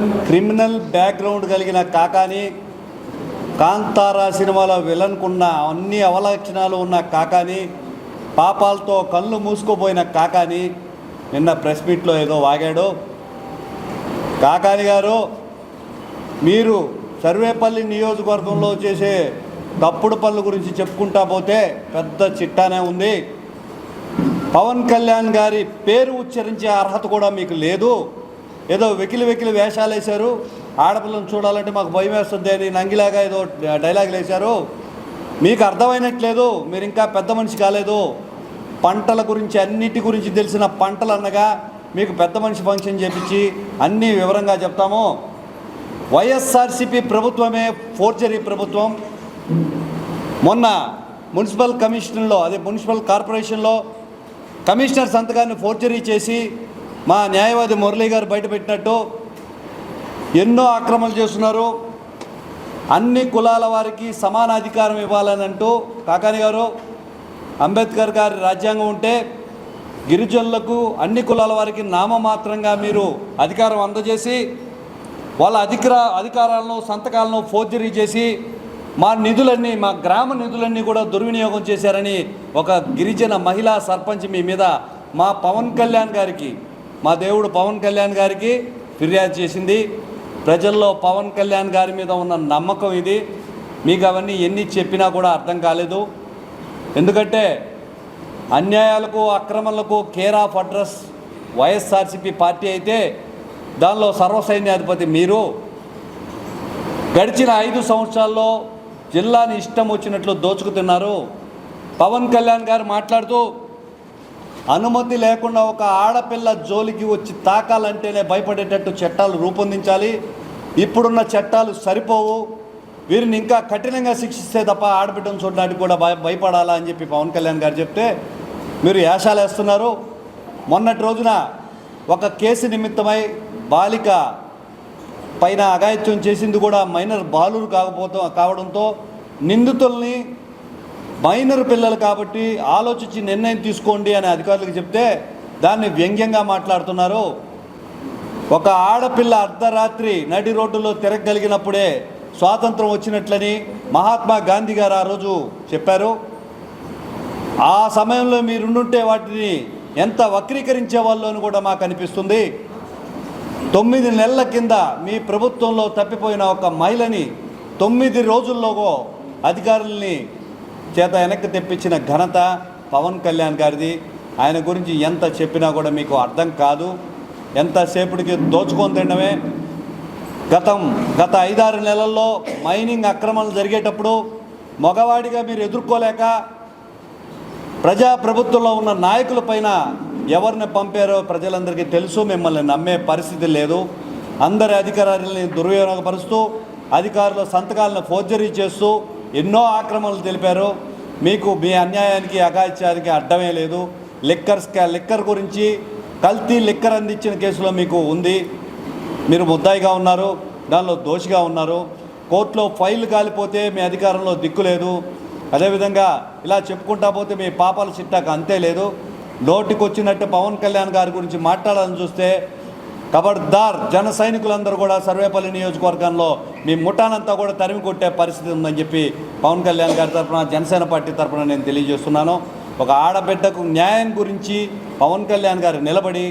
Criminal background కలిగిన కాకాని కాంతారా సినిమాలో విలన్కున్న అన్ని అవలక్షణాలు ఉన్న కాకాని పాపాలతో కళ్ళు మూసుకుపోయిన కాకాని నిన్న ప్రెస్ మీట్లో ఏదో వాగాడు. కాకాని గారు మీరు సర్వేపల్లి నియోజకవర్గంలో చేసే తప్పుడు పనుల గురించి చెప్పుకుంటా పోతే పెద్ద చిట్టానే ఉంది. పవన్ కళ్యాణ్ గారి పేరు ఉచ్చరించే అర్హత కూడా మీకు లేదు. ఏదో వెకిలి వెకిలి వేషాలు వేశారు. ఆడపిల్లను చూడాలంటే మాకు భయం వేస్తుంది అని నంగిలాగా ఏదో డైలాగులు వేశారు. మీకు అర్థమైనట్లేదు మీరు ఇంకా పెద్ద మనిషి కాలేదు. పంటల గురించి అన్నిటి గురించి తెలిసిన పంటలు అనగా మీకు పెద్ద మనిషి ఫంక్షన్ చేపించి అన్నీ వివరంగా చెప్తాము. వైఎస్ఆర్సిపి ప్రభుత్వమే ఫోర్జరీ ప్రభుత్వం. మొన్న మున్సిపల్ కమిషన్లో అదే మున్సిపల్ కార్పొరేషన్లో కమిషనర్ సంతకాన్ని ఫోర్జరీ చేసి మా న్యాయవాది మురళీ గారు బయటపెట్టినట్టు ఎన్నో ఆక్రమణలు చేస్తున్నారు. అన్ని కులాల వారికి సమాన అధికారం ఇవ్వాలని అంటూ కాకాని గారు అంబేద్కర్ గారి రాజ్యాంగం ఉంటే గిరిజనులకు అన్ని కులాల వారికి నామమాత్రంగా మీరు అధికారం అందజేసి వాళ్ళ అధికార అధికారాలను సంతకాలను ఫోర్జరీ చేసి మా నిధులన్నీ మా గ్రామ నిధులన్నీ కూడా దుర్వినియోగం చేశారని ఒక గిరిజన మహిళా సర్పంచ్ మీ మీద మా పవన్ కళ్యాణ్ గారికి మా దేవుడు పవన్ కళ్యాణ్ గారికి ఫిర్యాదు చేసింది. ప్రజల్లో పవన్ కళ్యాణ్ గారి మీద ఉన్న నమ్మకం ఇది. మీకు అవన్నీ ఎన్ని చెప్పినా కూడా అర్థం కాలేదు. ఎందుకంటే అన్యాయాలకు అక్రమాలకు care of address YSRCP party అయితే దానిలో సర్వసైన్యాధిపతి మీరు. గడిచిన ఐదు సంవత్సరాల్లో జిల్లాని ఇష్టం వచ్చినట్లు దోచుకుతున్నారు. పవన్ కళ్యాణ్ గారు మాట్లాడుతూ అనుమతి లేకుండా ఒక ఆడపిల్ల జోలికి వచ్చి తాకాలంటేనే భయపడేటట్టు చట్టాలు రూపొందించాలి. ఇప్పుడున్న చట్టాలు సరిపోవు. వీరిని ఇంకా కఠినంగా శిక్షిస్తే తప్ప ఆడబిడ్డను చూడడానికి కూడా భయ భయపడాలా అని చెప్పి పవన్ కళ్యాణ్ గారు చెప్తే మీరు యాశాలు వేస్తున్నారు. మొన్నటి రోజున ఒక కేసు నిమిత్తమై బాలిక పైన అఘాయిత్యం చేసింది కూడా మైనర్ బాలురు కాకపోతే కావడంతో నిందితుల్ని మైనర్ పిల్లలు కాబట్టి ఆలోచించి నిర్ణయం తీసుకోండి అని అధికారులకు చెప్తే దాన్ని వ్యంగ్యంగా మాట్లాడుతున్నారు. ఒక ఆడపిల్ల అర్ధరాత్రి నడి రోడ్డులో తిరగగలిగినప్పుడే స్వాతంత్రం వచ్చినట్లని మహాత్మా గాంధీ గారు ఆ రోజు చెప్పారు. ఆ సమయంలో మీరుండుంటే వాటిని ఎంత వక్రీకరించే వాళ్ళు అని కూడా మాకు అనిపిస్తుంది. తొమ్మిది నెలల కింద మీ ప్రభుత్వంలో తప్పిపోయిన ఒక మహిళని తొమ్మిది రోజుల్లోగో అధికారుల్ని చేత వెనక్కి తెప్పించిన ఘనత పవన్ కళ్యాణ్ గారిది. ఆయన గురించి ఎంత చెప్పినా కూడా మీకు అర్థం కాదు. ఎంతసేపటికి దోచుకొని తినడమే. గతం గత ఐదారు నెలల్లో మైనింగ్ అక్రమాలు జరిగేటప్పుడు మగవాడిగా మీరు ఎదుర్కోలేక ప్రజా ప్రభుత్వంలో ఉన్న నాయకుల పైన ఎవరిని పంపారో ప్రజలందరికీ తెలుసు. మిమ్మల్ని నమ్మే పరిస్థితి లేదు. అందరి అధికారులని దుర్వినియోగపరుస్తూ అధికారుల సంతకాలను ఫోర్జరీ చేస్తూ ఎన్నో ఆక్రమణలు తెలిపారు. మీకు మీ అన్యాయానికి అఘాయిత్యానికి అడ్డమే లేదు. లిక్కర్ లిక్కర్ గురించి కల్తీ లిక్కర్ అందించిన కేసులో మీకు ఉంది. మీరు ముద్దాయిగా ఉన్నారు దానిలో దోషిగా ఉన్నారు. కోర్టులో ఫైల్ కాలిపోతే మీ అధికారంలో దిక్కు లేదు. అదేవిధంగా ఇలా చెప్పుకుంటా పోతే మీ పాపాల చిట్టాకు అంతే లేదు. నోటికి వచ్చినట్టు పవన్ కళ్యాణ్ గారి గురించి మాట్లాడాలని చూస్తే కబడ్దార్ జన సైనికులందరూ కూడా సర్వేపల్లి నియోజకవర్గంలో మీ ముఠానంతా కూడా తరిమి కొట్టే పరిస్థితి ఉందని చెప్పి పవన్ కళ్యాణ్ గారి తరఫున జనసేన పార్టీ తరఫున నేను తెలియజేస్తున్నాను. ఒక ఆడబిడ్డకు న్యాయం గురించి పవన్ కళ్యాణ్ గారు నిలబడి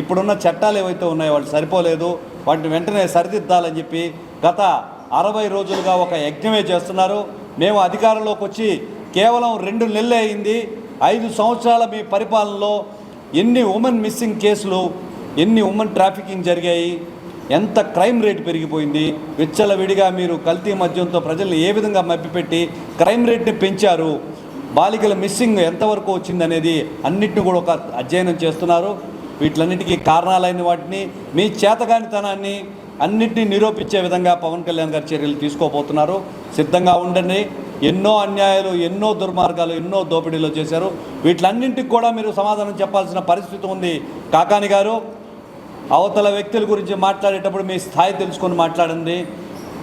ఇప్పుడున్న చట్టాలు ఏవైతే ఉన్నాయో వాళ్ళు సరిపోలేదు వాటిని వెంటనే సరిదిద్దాలని చెప్పి గత అరవై రోజులుగా ఒక యజ్ఞమే చేస్తున్నారు. మేము అధికారంలోకి వచ్చి కేవలం రెండు నెలలే అయింది. ఐదు సంవత్సరాల మీ పరిపాలనలో ఎన్ని ఉమెన్ మిస్సింగ్ కేసులు ఎన్ని ఉమెన్ ట్రాఫికింగ్ జరిగాయి ఎంత క్రైమ్ రేట్ పెరిగిపోయింది విచ్చలవిడిగా మీరు కల్తీ మద్యంతో ప్రజల్ని ఏ విధంగా మభ్యపెట్టి క్రైమ్ రేట్ని పెంచారు బాలికల మిస్సింగ్ ఎంతవరకు వచ్చిందనేది అన్నిటిని కూడా ఒక అధ్యయనం చేస్తున్నారు. వీటిలన్నిటికీ కారణాలైన వాటిని మీ చేతగానితనాన్ని అన్నింటినీ నిరూపించే విధంగా పవన్ కళ్యాణ్ గారు చర్యలు తీసుకోబోతున్నారు. సిద్ధంగా ఉండండి. ఎన్నో అన్యాయాలు ఎన్నో దుర్మార్గాలు ఎన్నో దోపిడీలు చేశారు. వీటిలన్నింటికి కూడా మీరు సమాధానం చెప్పాల్సిన పరిస్థితి ఉంది. కాకాని గారు అవతల వ్యక్తుల గురించి మాట్లాడేటప్పుడు మీ స్థాయి తెలుసుకొని మాట్లాడండి.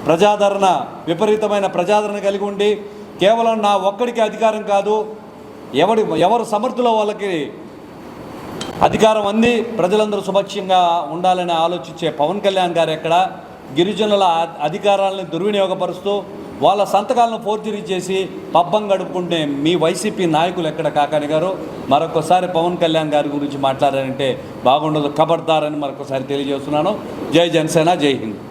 ప్రజాదరణ విపరీతమైన ప్రజాదరణ కలిగి ఉండి కేవలం నా ఒక్కడికి అధికారం కాదు ఎవడి ఎవరు సమర్థులో వాళ్ళకి అధికారం అంది ప్రజలందరూ సుభక్ష్యంగా ఉండాలని ఆలోచించే పవన్ కళ్యాణ్ గారు ఎక్కడ గిరిజనుల అధికారాలను దుర్వినియోగపరుస్తూ వాళ్ళ సంతకాలను ఫోర్జరీ చేసి పబ్బం గడుపుకుంటే మీ వైసీపీ నాయకులు ఎక్కడ కాకాని గారు? మరొకసారి పవన్ కళ్యాణ్ గారి గురించి మాట్లాడారంటే బాగుండదు ఖబర్దారని మరొకసారి తెలియజేస్తున్నాను. జై జనసేన జై హింద్.